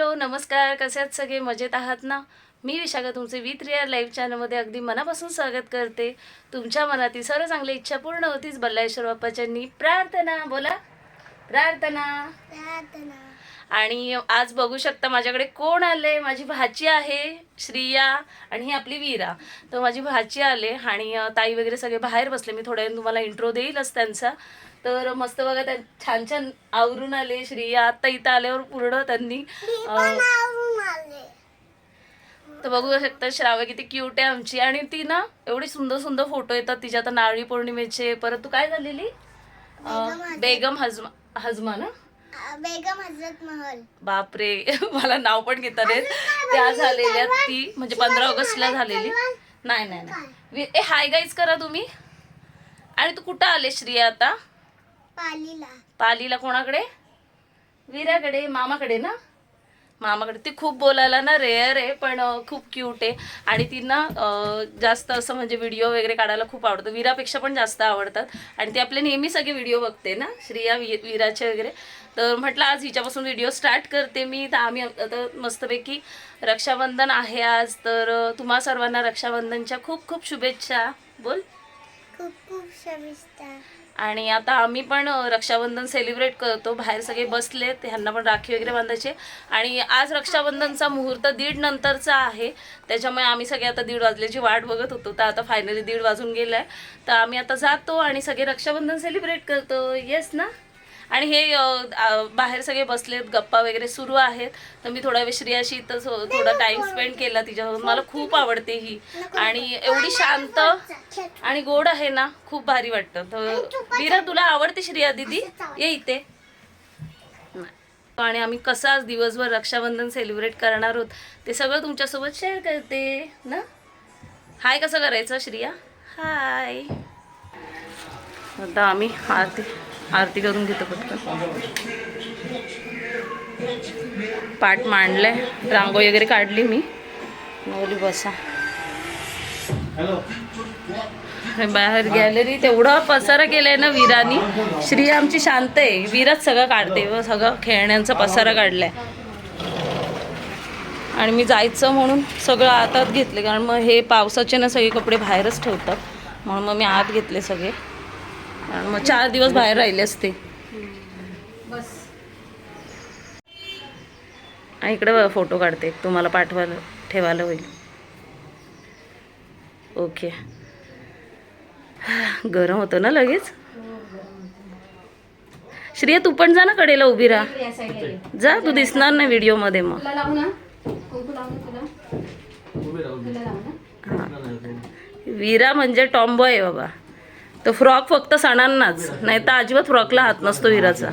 Hello नमस्कार. कसे आहात सगळे? मजेत आहात ना? मी विशाखा तुमचे विथ रिअर लाईव्ह चॅनलमध्ये अगदी मनापासून स्वागत करते. तुमच्या मनातील सर्व चांगली इच्छा पूर्ण होतीच बल्लाळेश्वर बाप्पाच्यांनी प्रार्थना बोला. प्रार्थना. प्रार्थना. आणि आज बघू शकता माझ्याकडे कोण आले माझी भाची आहे श्रिया आणि ही आपली वीरा. तर माझी भाची आले आणि ताई वगैरे सगळे बाहेर बसले. मी थोड्या वेळाने तुम्हाला इंट्रो देईलच त्यांचा. तर मस्त बघा त्या छान छान आवरून आले. श्रिया आता इथं आल्यावर पूर्ण त्यांनी तर बघू शकता श्राव्य किती क्यूट आहे आमची. आणि ती ना एवढी सुंदर सुंदर फोटो येतात तिच्या आता नारळी पौर्णिमेचे. परत तू काय झालेली? बेगम हजमा. हजमा ना? बेगम हजरत महल. बापरे मला नाव पण घेता येत. त्या झालेल्या ती म्हणजे पंधरा ऑगस्टला झालेली. नाही नाही नाही. ए हाय गाईज करा तुम्ही. आणि तू कुठं आले श्रिया आता? पालीला. पालीला कोणाकडे? वीराकडे मामाकडे ना? मामाकडे. ती खूप बोलायला ना रेअर आहे पण खूप क्यूट आहे. आणि ती ना अं, जास्त असं म्हणजे व्हिडिओ वगैरे काढायला खूप आवडतं. वीरापेक्षा पण जास्त आवडतात. आणि ती आपले नेहमी सगळे व्हिडिओ बघते ना? श्रिया वीराचे वगैरे. तर म्हटलं आज हिच्यापासून व्हिडिओ स्टार्ट करते मी. तर आम्ही आता मस्तपैकी रक्षाबंधन आहे आज. तर तुम्हा सर्वांना रक्षाबंधनच्या खूप खूप शुभेच्छा. बोल. खूप खूप शुभेच्छा. आणि आता आम्ही पण रक्षाबंधन सेलिब्रेट करतो. बाहेर सगळे बसलेत ह्यांना पण राखी वगैरे बांधायचे. आणि आज रक्षाबंधनचा मुहूर्त दीड नंतरचा आहे. त्याच्यामुळे आम्ही सगळे आता दीड वाजल्याची वाट बघत होतो. तर आता फायनली दीड वाजून गेलाय. तर आम्ही आता जातो आणि सगळे रक्षाबंधन सेलिब्रेट करतो. येस ना? आणि हे बाहेर सगळे बसलेत गप्पा वगैरे सुरू आहेत. तर मी थोडा वेळ श्रियाशी तर थोडा टाइम स्पेंड केला तिच्यासोबत. मला खूप आवडते ही. आणि एवढी शांत आणि गोड आहे ना खूप भारी वाटतं. तर वीरा तुला आवडते श्रिया दीदी? ये इथे. आणि आम्ही कसं आज दिवसभर रक्षाबंधन सेलिब्रेट करणार आहोत ते सगळं तुमच्यासोबत शेअर करते ना? हाय कसं करायचं श्रिया? हाय आता आम्ही आरती आरती करून घेतो पटकन पाठ मांडलंय. रांगोळी वगैरे काढली मी. बोली बसा. बाहेर गॅलरी तेवढा पसारा केलाय ना वीरानी. श्री आमची शांत आहे. वीराच सगळं काढते. व सगळं खेळण्यांचा पसारा काढलाय. आणि मी जायचं म्हणून सगळं आतात घेतले. कारण मग हे पावसाचे ना सगळे कपडे बाहेरच ठेवतात. म्हणून मग मी आत घेतले सगळे. मग चार दिवस बाहेर राहिले असते. इकडे बघा फोटो काढते. तुम्हाला पाठवायला ठेवायला होईल. ओके. गरम होतं ना लगेच? श्रिया तू पण जा ना कडेला उभी राहा. जा तू दिसणार नाही व्हिडिओमध्ये मग. वीरा म्हणजे टॉम्बॉय आहे बाबा. तो फ्रॉक फक्त सणांनाच नाही तर अजिबात फ्रॉकला हात नसतो वीराचा.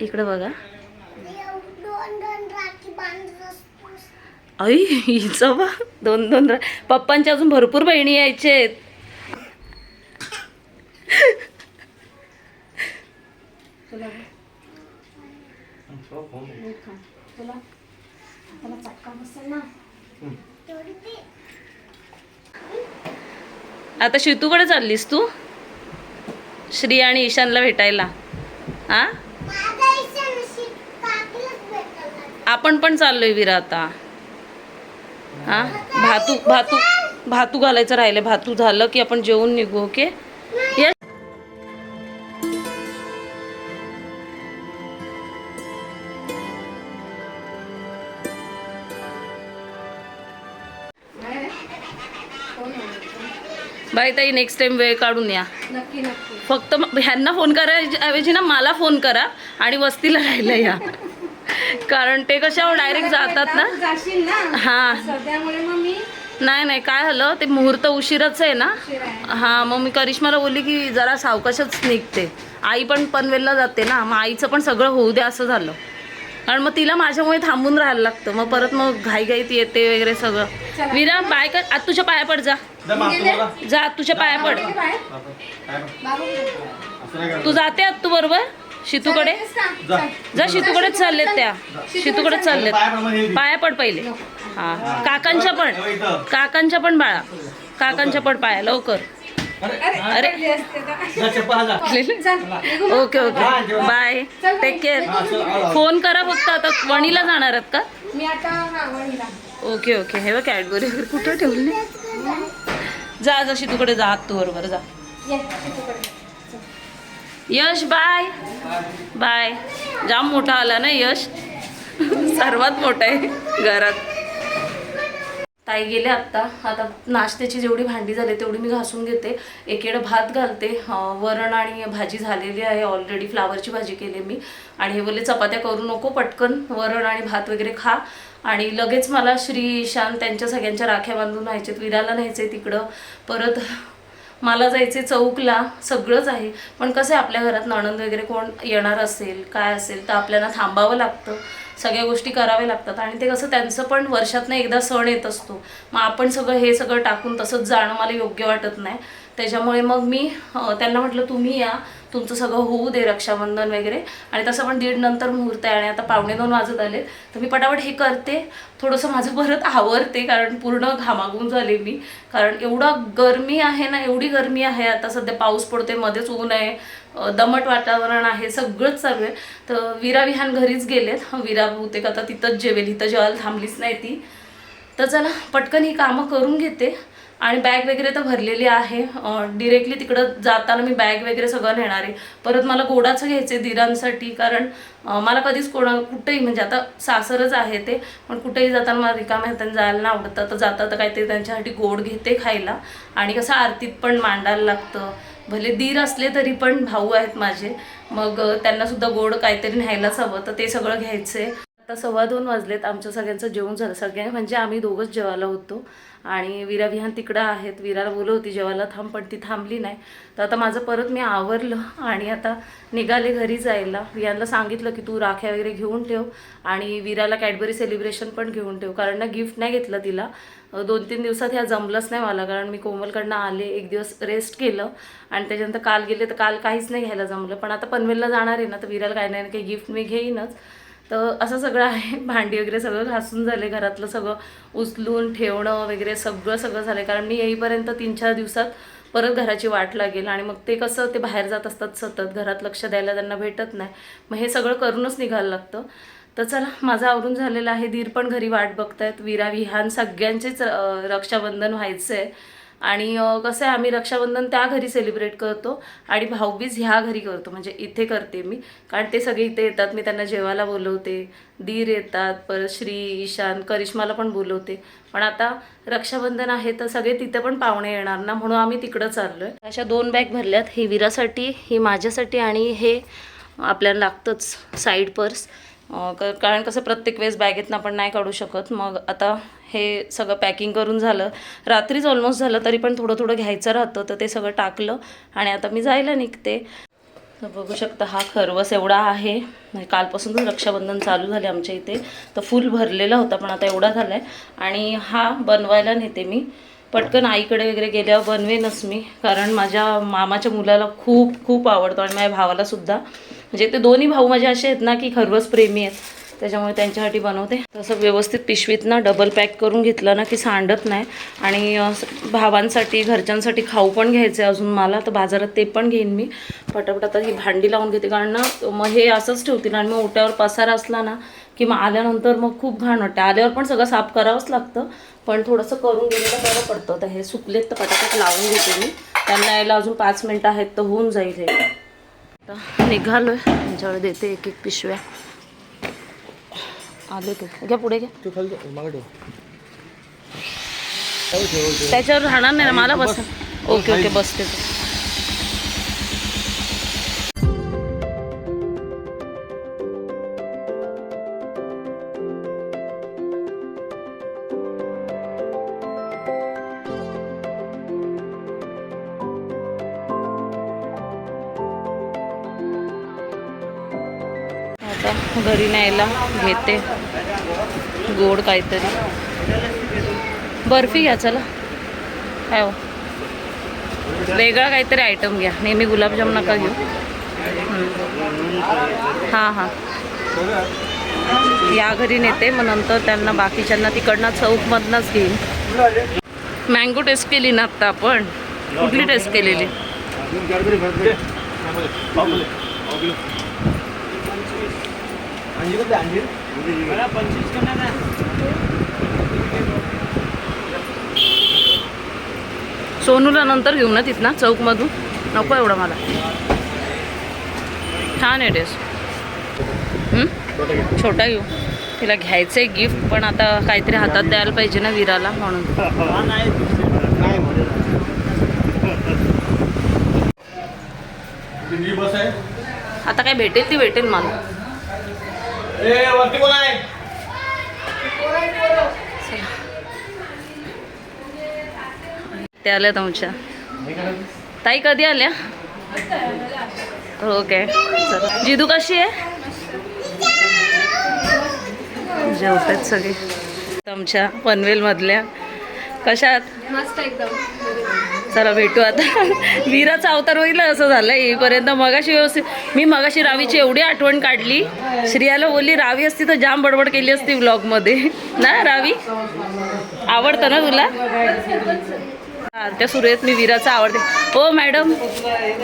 इकडे बघा. दोन दोन राखी बांधत असतोस आई हिचं बा दोन दोन रा- पप्पांच्या अजून भरपूर बहिणी यायचे तेवढी ती आता शितूकडे चाललीस तू? श्री आणि ईशानला भेटायला. हा आपण पण चाललोय विरा आता. हा भातू भातू भातू घालायचं राहिलं भातू झालं की आपण जेवून निघू ओके? बाय ताई नेक्स्ट टाइम वेळ काढून या. नक्की नक्की फक्त ह्यांना फोन करायऐवजी ना मला फोन करा आणि वस्तीला राहायला या. कारण ते कशावर डायरेक्ट जातात ना. हा. नाही नाही काय झालं? ते मुहूर्त उशीरच आहे ना. हा मग मी करिश्माला बोलली की जरा सावकाशच निघते. आई पण पनवेलला जाते ना मग आईचं पण सगळं होऊ दे असं झालं. कारण मग तिला माझ्यामुळे थांबून राहायला लागतं. मग परत मग घाईघाईत येते वगैरे सगळं. विरा बाय कर. आता तुझ्या पाया पड जा. जा तुझ्या पाया पड. तू जाते आत तू बरोबर? शितूकडे? जा. शितूकडेच चाललेत त्या. शितूकडेच चाललेत. पाया पड पहिले. हा. काकांच्या पण. काकांच्या पण बाळा. काकांच्या पण पाया. लवकर. अरे जा. Okay okay. Bye. Take care phone करा फक्त आता. वणीला जाणार आहात का? मी आता हा वणीला. Okay okay. हे बघ कॅडबरी वगैरे कुठं ठेवली? जा जशी तुकडे जा तू बरोबर जा. यश बाय. बाय. जाम मोठा आला ना यश? सर्वात मोठा आहे घरात. ताई गेले आत्ता. आता नाश्त्याची जेवढी भांडी झाली तेवढी मी घासून घेते. एकेडं भात घालते. वरण आणि भाजी झालेली आहे. ऑलरेडी फ्लावरची भाजी केली मी. आणि हे बोलले चपात्या करू नको पटकन. वरण आणि भात वगैरे खा. आणि लगेच मला श्री ईशान त्यांच्या सगळ्यांच्या राख्या बांधून व्हायच्यात विराला न्यायचे तिकडं. परत मला जायचे चौकला. सगळंच आहे. पण कसं आहे आपल्या घरात नणंद वगैरे कोण येणार असेल काय असेल तर आपल्याला थांबावं लागतं. सगळ्या गोष्टी कराव्या लागतात. आणि ते कसं त्यांचं पण वर्षातनं एकदा सण येत असतो. मग आपण सगळं हे सगळं टाकून तसंच जाणं मला योग्य वाटत नाही. त्याच्यामुळे मग मी त्यांना म्हटलं तुम्ही या. तुमचं सगळं होऊ दे रक्षाबंधन वगैरे. आणि तसं पण दीड नंतर मुहूर्त आहे आणि आता पावणे दोन वाजत आले तर मी पटापट हे करते. थोडंसं माझं परत आवरते कारण पूर्ण घामागून झाले मी. कारण एवढं गरमी आहे ना एवढी गरमी आहे. आता सध्या पाऊस पडतोय मध्येच ऊन आहे. दमट वातावरण आहे सगळंच चालू आहे. तर विरा विहान घरीच गेलेत. विरा बहुतेक आता तिथंच जेवेल. इथं जेवायला थांबलीच नाही ती. तर चला पटकन ही कामं करून घेते. आणि बॅग वगैरे तर भरलेली आहे. डिरेक्टली तिकडं जाताना मी बॅग वगैरे सगळं नेणार आहे. परत मला गोडाचं घ्यायचं आहे दिरांसाठी कारण मला कधीच कोणा कुठेही म्हणजे आता सासरच आहे ते पण कुठेही जाताना मला रिकाम्या हाताने जायला नाही आवडतं. तर जाता तर काहीतरी त्यांच्यासाठी गोड घेते खायला. आणि कसं आरतीत पण मांडायला लागतं. भले दीर असले तरी पण भाऊ आहेत माझे. मग त्यांनासुद्धा त्यांना सुद्धा गोड काहीतरी न्यायलाच हवं. तर ते सगळं घ्यायचं आहे आता सव्वा दोन वाजलेत आमच्या सगळ्यांचं जेवण झालं. सगळ्या म्हणजे आम्ही दोघंच जेवायला होतो. आणि विरा विहान तिकडं आहेत. विराला बोलवती होती जेवायला थांब पण ती थांबली नाही. तर आता माझं परत मी आवरलं आणि आता निघाले घरी जायला. विहानला सांगितलं की तू राख्या वगैरे घेऊन ठेव आणि विराला कॅडबरी सेलिब्रेशन पण घेऊन ठेव. कारण ना गिफ्ट नाही घेतलं तिला. दोन तीन दिवसात ह्या जमलंच नाही मला कारण मी कोमलकडनं आले एक दिवस रेस्ट केलं आणि त्याच्यानंतर काल गेले तर काल काहीच नाही घ्यायला जमलं. पण आता पनवेलला जाणार आहे ना तर विराला काही नाही काही गिफ्ट मी घेईनच. तर असं सगळं आहे. भांडी वगैरे सगळं घासून झाले घरातलं सगळं. उचलून ठेवणं वगैरे सगळं सगळं झालं कारण मी येईपर्यंत तीन चार दिवसात परत घराची वाट लागेल. आणि मग ते कसं ते बाहेर जात असतात सतत. घरात लक्ष द्यायला त्यांना भेटत नाही. मग हे सगळं करूनच निघायला लागतं. तर चला माझं आवरून झालेलं आहे. दीर पण घरी वाट बघतायत. विरा विहान सगळ्यांचेच रक्षाबंधन व्हायचं आहे आणि कसं आहे आम्ही रक्षाबंधन त्या घरी सेलिब्रेट करतो आणि भाऊबीज ह्या घरी करतो. म्हणजे इथे करते मी. कारण ते सगळे इथे येतात. मी त्यांना जेवायला बोलवते. दीर येतात. परत श्री ईशान करिश्माला पण बोलवते. पण आता रक्षाबंधन आहे तर सगळे तिथे पण पाहुणे येणार ना? म्हणून आम्ही तिकडं चाललो आहे अशा दोन बॅग भरल्यात. ही विरासाठी ही माझ्यासाठी आणि हे आपल्याला लागतंच साईड पर्स कारण कसं प्रत्येक वेळेस बॅगेतनं आपण नाही काढू शकत. मग आता हे सगळं पॅकिंग करून झालं. रात्रीच ऑलमोस्ट झालं तरी पण थोडं थोडं घ्यायचं राहतं तर ते सगळं टाकलं आणि आता मी जायला निघते. तर बघू शकता हा खरवस एवढा आहे. म्हणजे कालपासूनच रक्षाबंधन चालू झाले आमच्या इथे. तर फुल भरलेला होता पण आता एवढा झाला आहे आणि हा बनवायला नेते मी. पटकन आईकडे वगैरे गेल्यावर बनवेनच मी. कारण माझ्या मामाच्या मुलाला खूप खूप आवडतो आणि माझ्या भावाला सुद्धा. म्हणजे ते दोन्ही भाऊ माझे असे आहेत ना की खरवस प्रेमी आहेत. त्याच्यामुळे त्यांच्यासाठी बनवते. तसं व्यवस्थित पिशवीत ना डबल पॅक करून घेतलं ना की सांडत नाही. आणि भावांसाठी घरच्यांसाठी खाऊ पण घ्यायचं आहे अजून मला तर बाजारात ते पण घेईन मी. पटापट आता ही भांडी लावून घेते. कारण ना मग हे असंच ठेवतील आणि मग ओट्यावर पसारा असला ना की मग आल्यानंतर मग खूप घाण वाटते. आल्यावर पण सगळं साफ करावंच लागतं. पण थोडंसं करून गेलेलं बरं पडतं. तर हे सुकलेत तर पटापट लावून घेते मी. त्यांना यायला अजून पाच मिनटं आहेत तर होऊन जाईल हे. आता निघालोय. त्यांच्यावर देते एक एक पिशव्या. आले तू. घ्या पुढे घ्या. तू खाली. त्याच्यावर राहणार नाही ना मला बस. ओके ओके बसते घरी न्यायला घेते. गोड काहीतरी. बर्फी घ्या चला. काय हो. वेगळा काहीतरी आयटम घ्या. नेहमी गुलाबजाम नका घेऊ. हां हां. या घरी नेते मग नंतर त्यांना बाकीच्यांना तिकडनं चौकमधनंच घेईन. मँगो टेस्ट केली ना आत्ता आपण? कुठली टेस्ट केलेली? सोनूला नंतर घेऊ ना तिथनं चौकमधून. नको एवढं मला. छान आहे हं? छोटा घेऊ. तिला घ्यायचं आहे गिफ्ट पण आता काहीतरी हातात द्यायला पाहिजे ना विराला म्हणून. बस आहे. आता काय भेटेल ती भेटेल मला. ए वरती कोण आहे? ते आल्या तुमच्या ताई कधी आल्या? ओके. जिदू कशी आहे? जेवतात सगळे. तुमच्या पनवेलमधल्या. कशात मस्त एकदम. चला भेटू आता. वीराचा अवतार होईल असं झालं येईपर्यंत मगाशी व्यवस्थित मी मगाशी रावीची एवढी आठवण काढली. श्रियाला बोलली रावी असती तर जाम बडबड केली असती व्लॉगमध्ये ना रावी? आवडतं ना तुला? त्या सुरेत मी वीराचा आवडते. ओ मॅडम.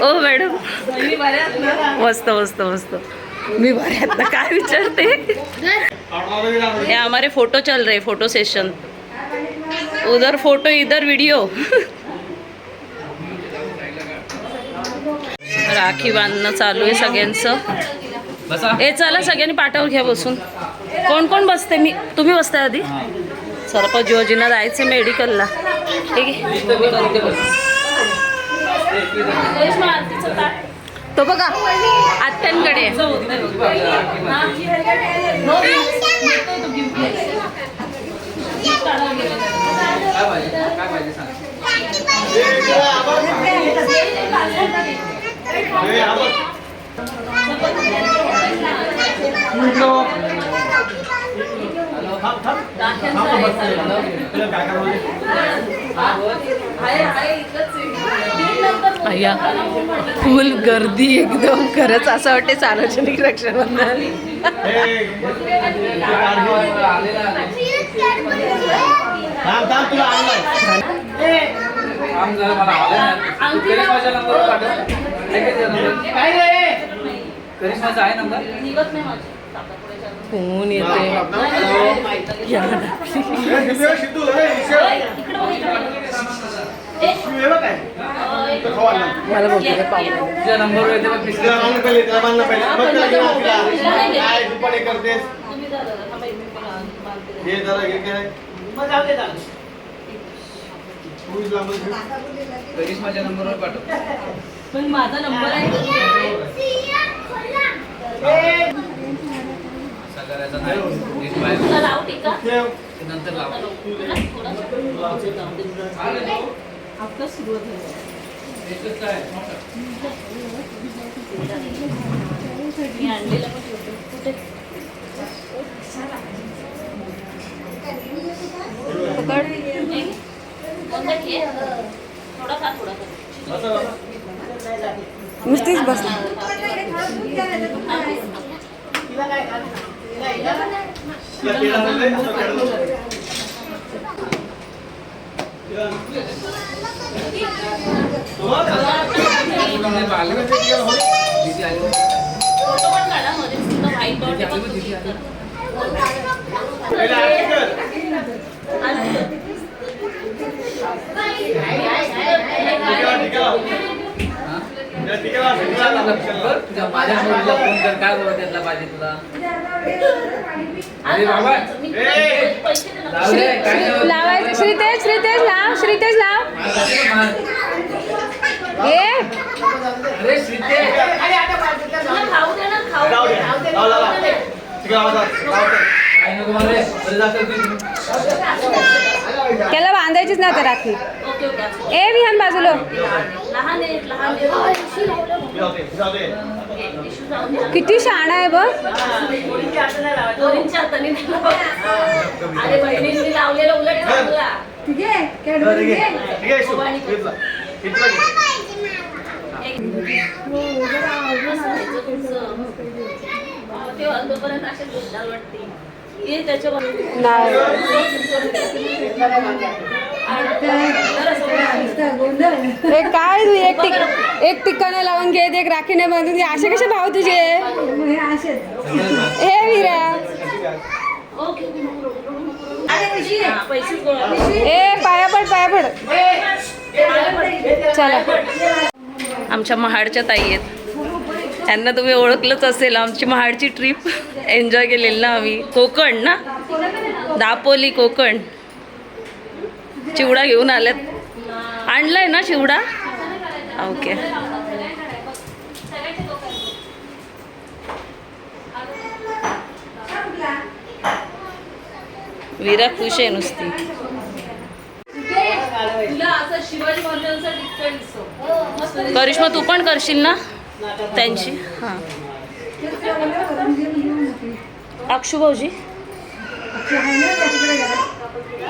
ओ मॅडम. मस्त मस्त मस्त. मी बऱ्यात ना काय विचारते? हे हमारे फोटो चल रहे फोटो सेशन उधर फोटो इधर व्हिडिओ राखी बांधणं चालू आहे सगळ्यांचं. हे चला सगळ्यांनी पाठावर घ्या बसून. कोण कोण बसते? मी तुम्ही बसताय आधी? चला पण जिओजीना जायचं मेडिकलला. ठीक आहे? तो बघा आत्यांकडे आहे. अय्या फुल गर्दी एकदम. खरंच असं वाटते सार्वजनिक रक्षाबंधन. थांब थांब तुला मला नाही काय रे? करिश्माचा आहे नंबर? फोन येते या ना. सिद्धू सिद्धू ए, शिव ये बघ काय. तो खाऊ आणला. मला बघू दे पाहू. तुझ्या नंबरवर येते मग तिला बांधलं पहिले, तिला बांधलं पहिले. मग तिला घेऊन तिला. काय तू पण हे करतेस? हे जरा हे काय. करिश्माच्या नंबरवर पाठव. पण माझा नंबर आहे. नंतर आपलं सुरुवात मी आणलेलं. कुठे? थोडा खा थोडा खा. नुसतीच बस. तिला पेढा काय बोलत त्यातला पाहिजे तुला अरे बाबा. लावायचं श्रीतेज. श्रीतेज लाव श्रीतेज लाव. ए अरे खाऊ दे ना खाऊ. दे. त्याला बांधायचीच ना राखी. ओके ओके ए विहान बाजूला. किती शाणा आहे बघ पोरींच्या हाताने नाही लावायचं. एक काय तू एक टिक एक टिक्काने लावून घेत एक राखीने बांधून घे. असे कसे भाव तुझे? हे विरा. ए पाया पड पाया पड. चला. आमच्या महाडच्या ताई आहेत. त्यांना तुम्ही ओळखलंच असेल. आमची महाडची ट्रिप एन्जॉय केलेली ना आम्ही. कोकण ना? दापोली कोकण. चिवडा घेऊन आल्यात. आणलाय ना चिवडा? ओके. वीरा खुश आहे नुसती. करिश्मा तू पण करशील ना? त्यांची? हां. अक्षू भाऊजी?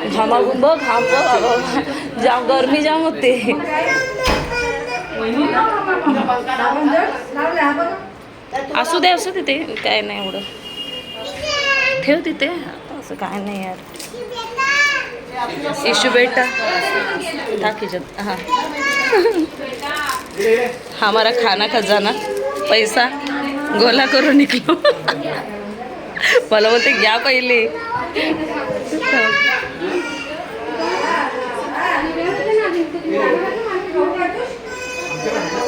घामागून बघ घाम बघ जाम गरमी जाम होते. असू दे असू तिथे काय नाही एवढं. ठेव तिथे. असं काय नाही यार. इशू बेटा टाक हां. हमारा खाना खजाना. पैसा. गोला करून निघलो. मला बोलते घ्या पहिले.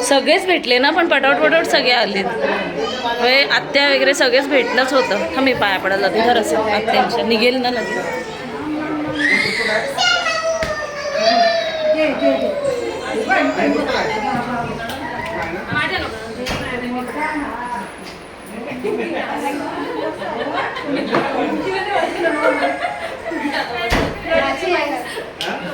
सगळेच भेटले ना पण पटावट पटावट सगळे आले म्हणजे आत्या वगैरे सगळेच भेटणंच होतं. हा मी पाया पडायला तर खरंच आत्यांच्या. निघेल ना लगेच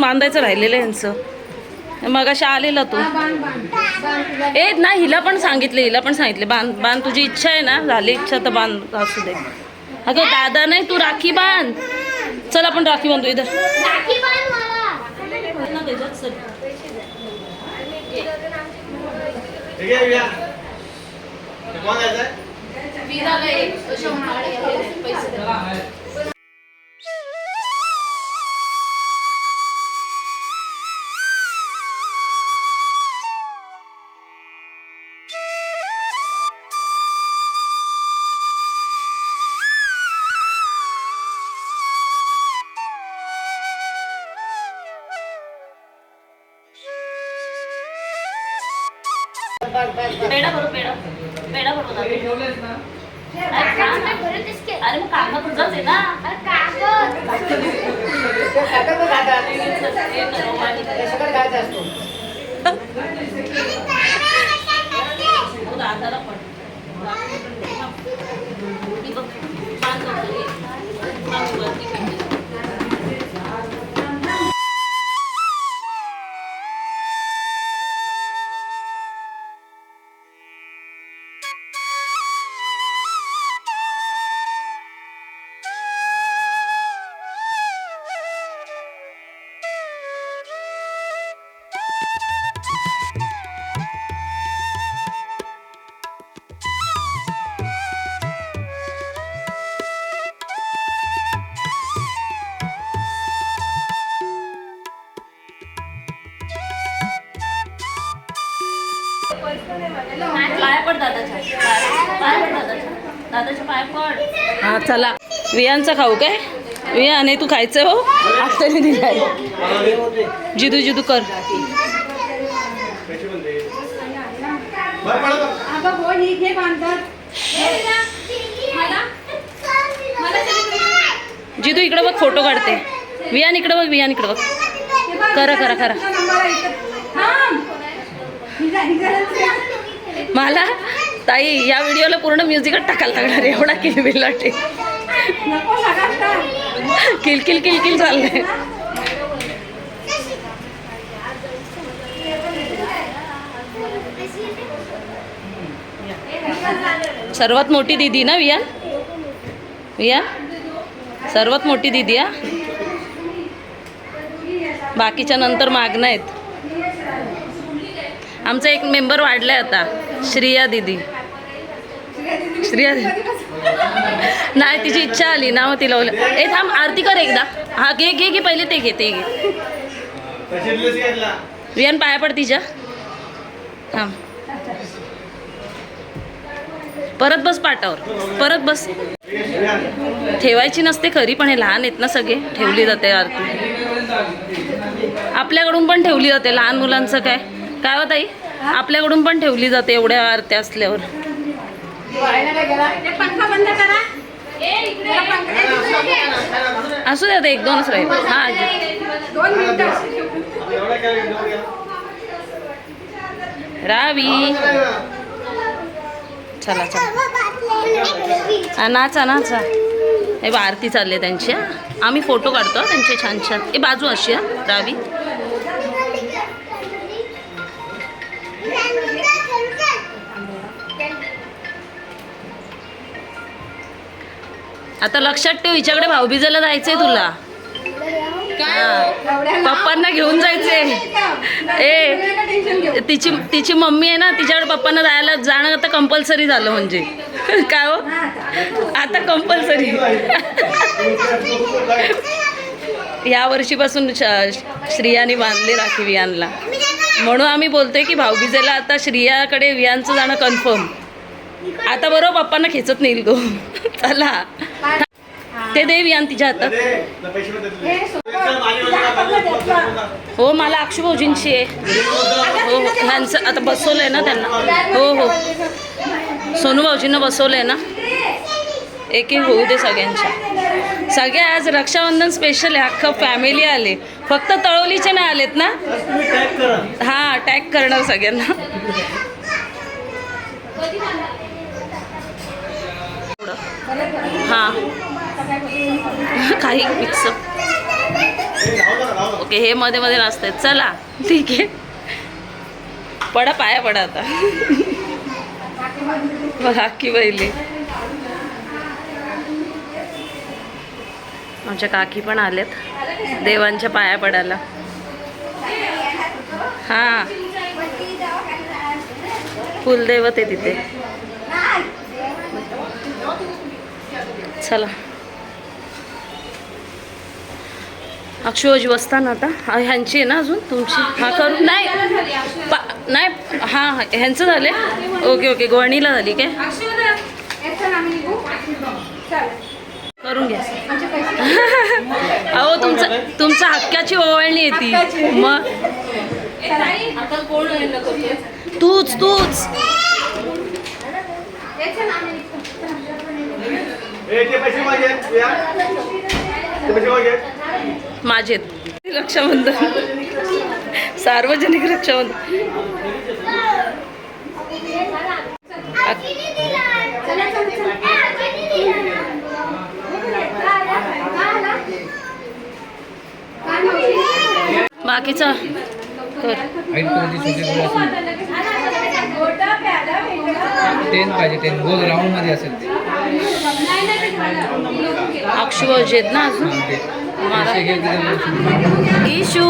बांधायचं राहिलेलं यांचं. मग अशा आलेला तू. ए ना हिला पण सांगितले हिला पण सांगितले. बांध बांध तुझी इच्छा आहे ना? झाली इच्छा तर बांध असू दे. अगं दादा नाही तू राखी बांध. चल आपण राखी बांधू इधर राखी बांध मला. ठीक आहे विहान ते कोण जायचंय पेढा भरू पेढा पेढा भरू दादा. ठेवलेस ना अरे मग काका तुझाच आहे ना हो, दादाला पण चला वियांचा खाऊ काय? विया नाही तू खायचं हो. आत्ताने दिलाय. जिदू जिदू कर. जिदू इकडं बघ फोटो काढते. वियान इकडं बघ वियान इकडं बघ. करा करा करा. मला ताई या व्हिडिओला पूर्ण म्युझिकच टाकायला लागणार आहे, एवढा किलबिल वाटे किलकिल किलकिल चाललंय. सर्वात मोठी दीदी ना विया? विया? सर्वात मोठी दीदी हा? बाकीच्या नंतर मागणं आहेत. आमचा एक मेंबर वाढलाय आता श्रिया दीदी. श्रिया दीदी. नाही तिची इच्छा आली. ना मग तिला ए थांब आरती कर एकदा. हा घे घे घे पहिले ते घे ते घे. तशी पाया पड तिच्या. थांब. परत बस पाटावर. परत बस. ठेवायची नसते खरी पण हे लहान आहेत ना सगळे. ठेवली जाते आरती. आपल्याकडून पण ठेवली जाते लहान मुलांचं काय? काय होत आई आपल्याकडून पण ठेवली जाते एवढ्या आरत्या असल्यावर. असू द्या आता एक दोनच राहील. हा? रावी. चला चला. आ, नाचा नाचा. हे बा आरती चालली त्यांची. आम्ही फोटो काढतो हा त्यांचे छान छान. हे बाजू अशी हा रावी. आता लक्षात ठेव हिच्याकडे भाऊबीजेला जायचंय तुला. हा. पप्पांना घेऊन जायचंय. ए तिची तिची मम्मी आहे ना तिच्याकडे पप्पांना जायला जाणं आता कंपल्सरी झालं म्हणजे. काय हो? आता कंपल्सरी या वर्षीपासून श्रियाने बांधले राखी वियानला म्हणून आम्ही बोलतोय की भाऊबीजेला आता श्रियाकडे वियानचं जाणं कन्फर्म आता बरोबर पप्पांना खेचत नेईल तो. चला. ते दे वियान तिच्या हातात? हो मला अक्षू भाऊजींची आहे. हो हो ह्यांचं आता बसवलंय ना त्यांना. हो हो. सोनू भाऊजींना बसवलंय ना? एक एक होऊ दे सगळ्यांच्या. सगळे आज रक्षाबंधन स्पेशल आहे अख्खं फॅमिली आले. फक्त तळवलीचे नाही आलेत ना? हां टॅग करणार सगळ्यांना. हां. काही मिक्स ओके हे मध्ये मध्ये नसते चला ठीक आहे. पडा पाया पडा आता. काकी पहिले आमच्या काकी पण आल्यात देवांच्या पाया पडायला. हां. कुलदैवत आहे तिथे. चला. अक्षोजी बसताना आता. ह्यांची आहे ना अजून? तुमची? हा करू? नाही. पा नाही हां हां ह्यांचं झाले. ओके ओके गोवणीला झाली काय? करून घ्या. अहो तुमचं तुमचं हक्काची ओवाळणी येते मग? आता कोण तूच तूच. माझे रक्षाबंधन. सार्वजनिक रक्षाबंधन. बाकीचा टेन पाहिजे टेन गोल राऊंडमध्ये असेल ते अक्षुभाऊजी आहेत ना अजून? इशू.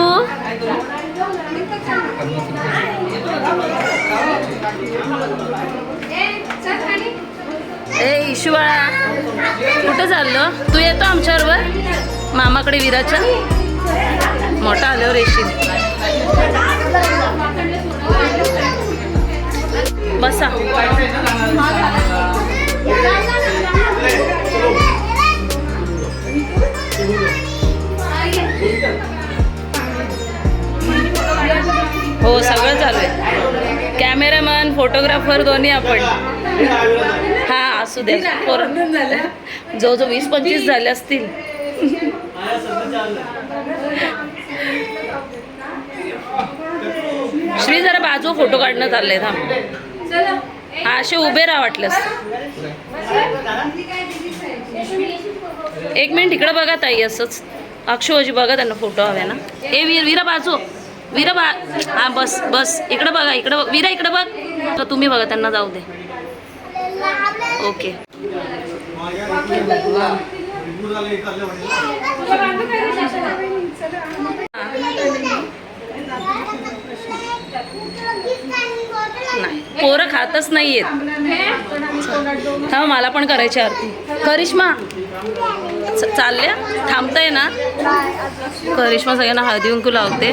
ए इशू बाळा कुठं चाललो? तू येतो आमच्याबरोबर? मामाकडे विराच्या मोठा आल्यावर येशील. बसा. फोटोग्राफर दोन्ही आपण. हा असू पोर जो जो वीस पंचवीस झाले असतील. श्री जरा बाजू फोटो काढणं चाललंय थांब. हा असे उभे राहा वाटलंस एक मिनिट इकडं बघा ताई असंच. अक्षुवाजी बघा त्यांना फोटो हवे ना. ए वीर वीरा बाजू. वीरा बा हा बस बस. इकडं बघा इकडं. वीरा इकडं बघ. तर तुम्ही बघा त्यांना जाऊ दे. ओके. रिव्ह्यू नाही पोरं खातच नाहीयेत. थांब मला पण करायची आरती. करिश्मा चालल्या? थांबताय ना? करिश्मा सगळ्यांना हळदी कुंकू लावते.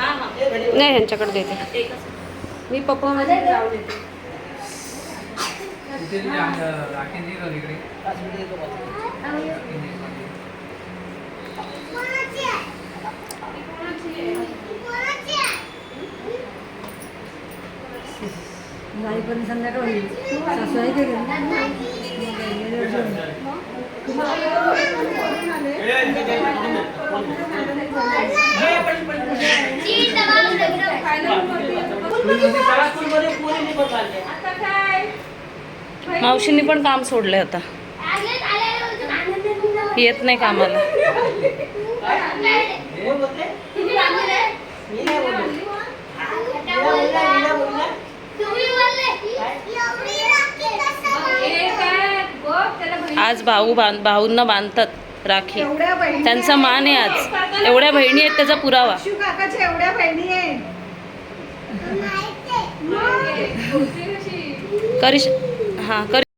नाही ह्यांच्याकडे देते मी पप्पा मध्ये इथे तुझी अंग- राखी नाही का इकडे? राखी नाही. मावशींनी पण काम सोडलंय आता. येत नाही कामाला. आज भाऊ बांध भाऊंना बांधतात. राखी. त्यांचा मान आहे आज. एवढ्या बहिणी आहेत त्याचा पुरावा. एवढ्या बहिणी आहे. करिश हां करि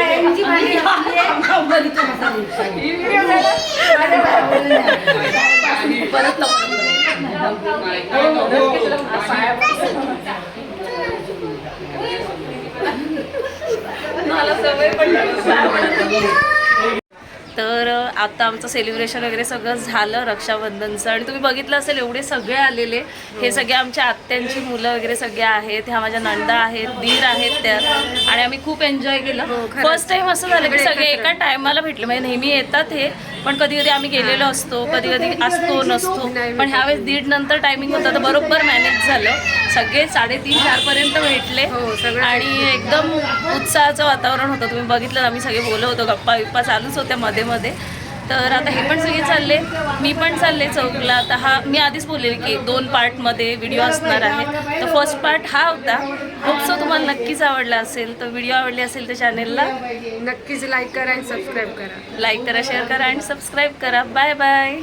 सांगा खायची भाजी तर अ, आता आमचं सेलिब्रेशन वगैरे सगळं झालं रक्षाबंधनचं. आणि तुम्ही बघितलं असेल एवढे सगळे आलेले. हे सगळे आमच्या आत्यांची मुलं वगैरे सगळे आहेत. ह्या माझ्या नंदा आहेत दीर आहेत त्या. आणि आम्ही खूप एन्जॉय केलं. फर्स्ट टाइम असं झालं की सगळे एका टायमाला भेटले. म्हणजे नेहमी येतात हे पण कधी कधी आम्ही गेलेलो असतो कधी कधी असतो नसतो. पण ह्यावेळेस दीड नंतर टायमिंग होतं तर बरोबर मॅनेज झालं. सगळे साडेतीन चारपर्यंत भेटले. आणि एकदम उत्साहाचं वातावरण होतं. तुम्ही बघितलं आम्ही सगळे बोलत होतो गप्पा बिप्पा चालूच होत्या मध्ये मध्ये. तर आता हे पण सगळे चालले. मी पण चालले चौकला. आता हा मी आधीच बोलले की दोन पार्टमध्ये व्हिडिओ असणार आहे. तर फर्स्ट पार्ट हा होता. होपसो तुम्हाला नक्कीच आवडला असेल. तर व्हिडिओ आवडली असेल तर चॅनेलला नक्कीच लाईक करा आणि सबस्क्राईब करा. लाईक करा शेअर करा आणि सबस्क्राईब करा. Bye bye